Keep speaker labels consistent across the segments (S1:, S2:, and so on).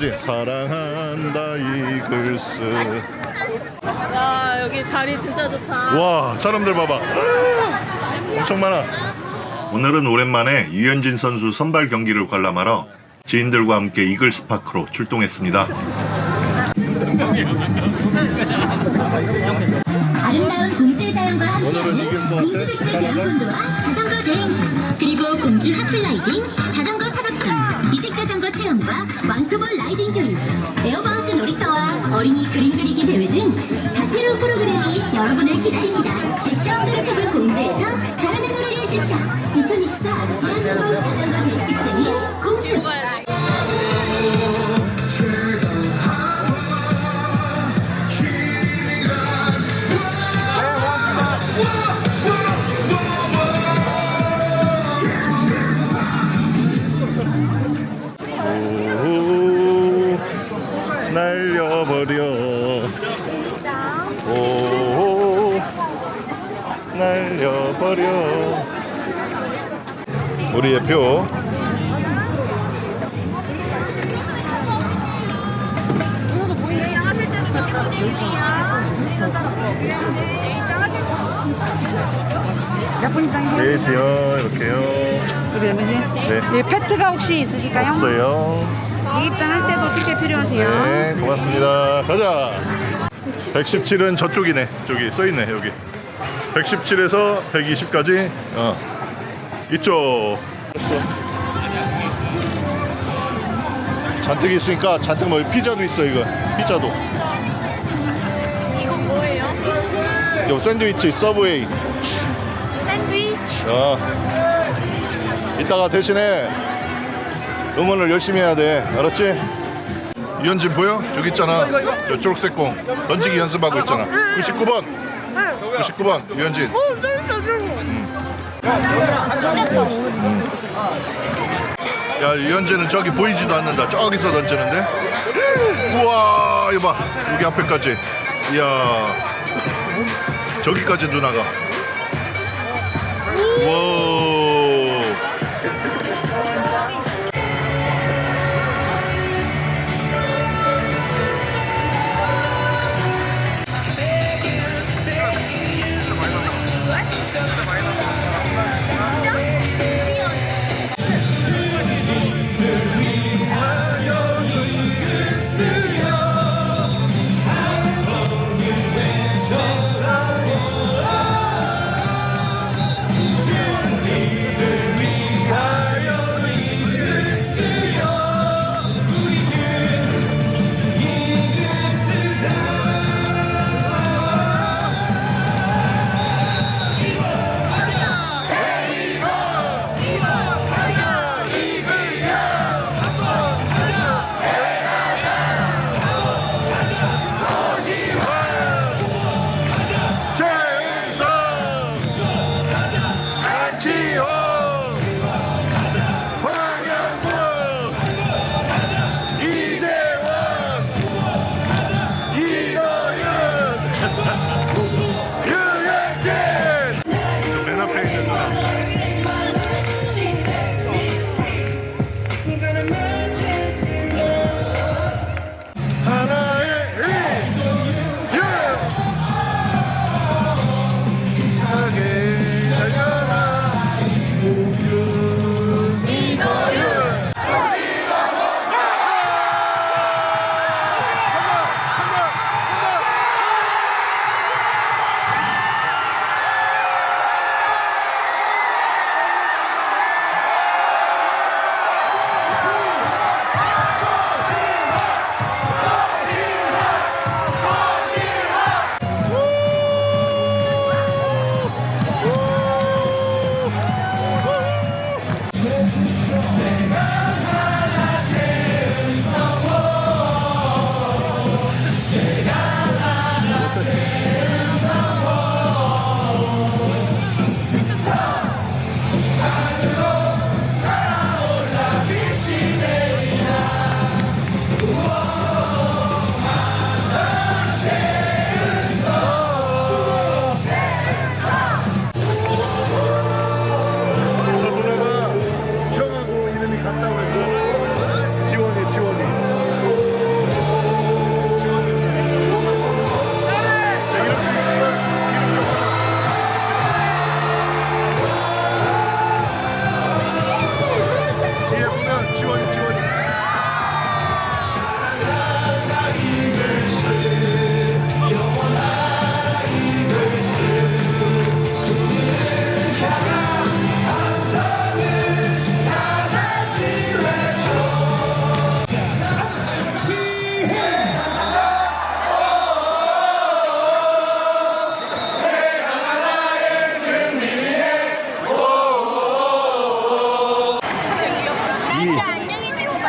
S1: 하지 사랑한다 이글스.
S2: 와 여기 자리 진짜 좋다.
S1: 와 사람들 봐봐. 엄청 많아. 오늘은 오랜만에 유현진 선수 선발 경기를 관람하러 지인들과 함께 이글 스 파크로 출동했습니다.
S3: 아름다운 공주의 자연과 함께하는 공주백제 대형콘도와 자전거 대행진 그리고 공주 핫플라이딩, 자전거 이색자전거 체험과 왕초볼 라이딩 교육 에어바운스 놀이터와 어린이 그림 그리기 대회 등 다채로운 프로그램이 여러분을 기다립니다. 백자원 노력해본 공주에서 자랑의 노래를 듣다. 2024 대한민국
S1: 버려 우리의 표 넷이요 이렇게요
S4: 우리 아버지.
S1: 네.
S4: 예, 페트가 혹시 있으실까요?
S1: 없어요
S4: 이 입장할 때도 쉽게 필요하세요.
S1: 네, 고맙습니다. 가자. 117은 저쪽이네. 저기 써 있네. 여기. 117에서 120까지. 어. 이쪽. 잔뜩 있으니까 잔뜩 뭐 피자도 있어 이거. 피자도.
S2: 이건 뭐예요?
S1: 요 샌드위치 서브웨이.
S2: 샌드위치.
S1: 어. 이따가 대신에 응원을 열심히 해야 돼. 알았지? 유현진 보여? 저기 있잖아. 저 초록색 공. 던지기 연습하고 있잖아. 99번. 99번 유현진.
S2: 어 쫄다 쫄.
S1: 야 유현진은 저기 보이지도 않는다. 저기서 던지는데. 우와 이거 봐. 여기 앞에까지. 이야. 저기까지 누나가. 와. Santa Maria.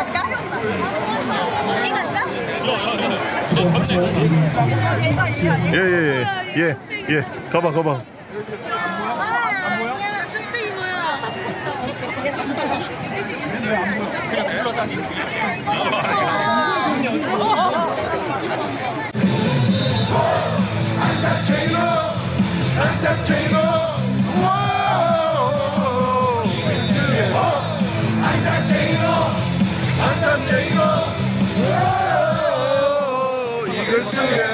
S1: 찍었어? 찍었어? 어, 예예예예 예, 예, 예, 예. 가봐
S2: 가봐
S1: 이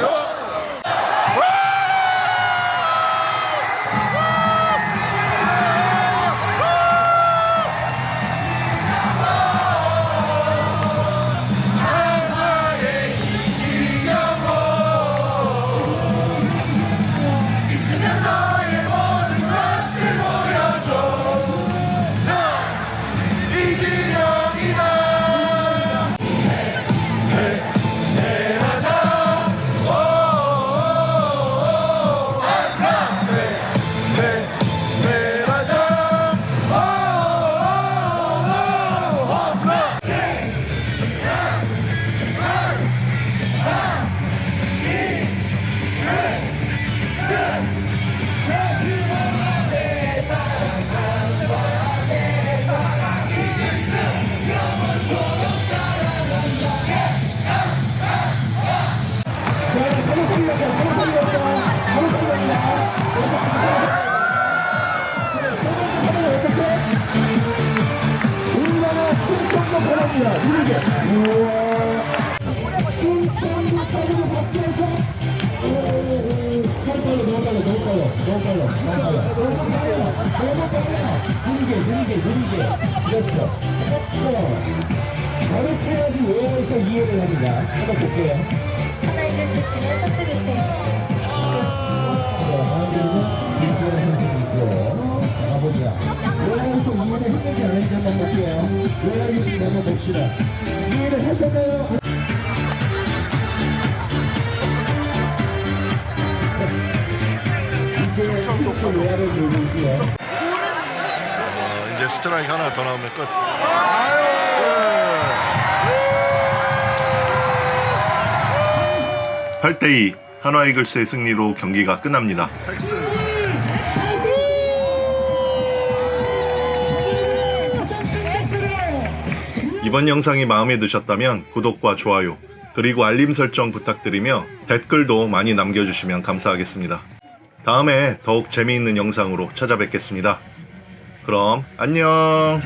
S1: 글 쓰게요
S5: 저렇게 해야지 외워서 이해를 합니다. 한번 볼게요.
S6: 하나이글 세트는 석수 교체
S5: 하나님께서 김태현 선생님 있고 가 보자. 외워서 이해를 했는지 안 했는지 한번 볼게요. 외워야겠지 한번 봅시다. 이해를 하셨나요? 이제 들고 있고요.
S1: 어, 이제 스트라이크 하나 더 나오면 끝 팔대2 한화 이글스의 승리로 경기가 끝납니다. 이번 영상이 마음에 드셨다면 구독과 좋아요 그리고 알림 설정 부탁드리며 댓글도 많이 남겨주시면 감사하겠습니다. 다음에 더욱 재미있는 영상으로 찾아뵙겠습니다. 그럼 안녕.